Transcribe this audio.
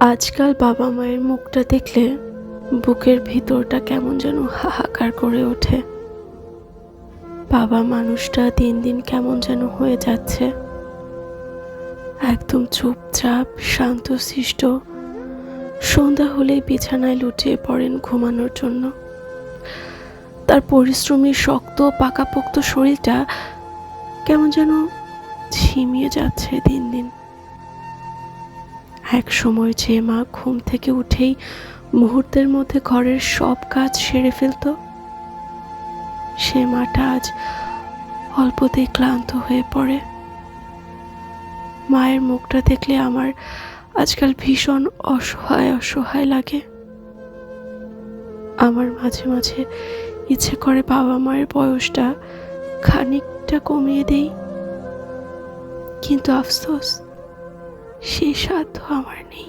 আজকাল বাবা মায়ের মুখটা দেখলে বুকের ভিতরটা কেমন যেন হাহাকার করে ওঠে। বাবা মানুষটা দিন দিন কেমন যেন হয়ে যাচ্ছে। একদম চুপচাপ, শান্ত শান্তশিষ্ট সন্ধ্যা হলেই বিছানায় লুটিয়ে পড়েন ঘুমানোর জন্য। তার পরিশ্রমী, শক্ত, পাকাপোক্ত শরীরটা কেমন যেন ঝিমিয়ে যাচ্ছে দিন দিন। এক সময় যে মা ঘুম থেকে উঠেই মুহূর্তের মধ্যে ঘরের সব কাজ সেরে ফেলত, সে মাটা আজ অল্পতেই ক্লান্ত হয়ে পড়ে। মায়ের মুখটা দেখলে আমার আজকাল ভীষণ অসহায় অসহায় লাগে। আমার মাঝে মাঝে ইচ্ছে করে বাবা মায়ের বয়সটা খানিকটা কমিয়ে দেই, কিন্তু আফসোস সে সাধ্য আমার নেই।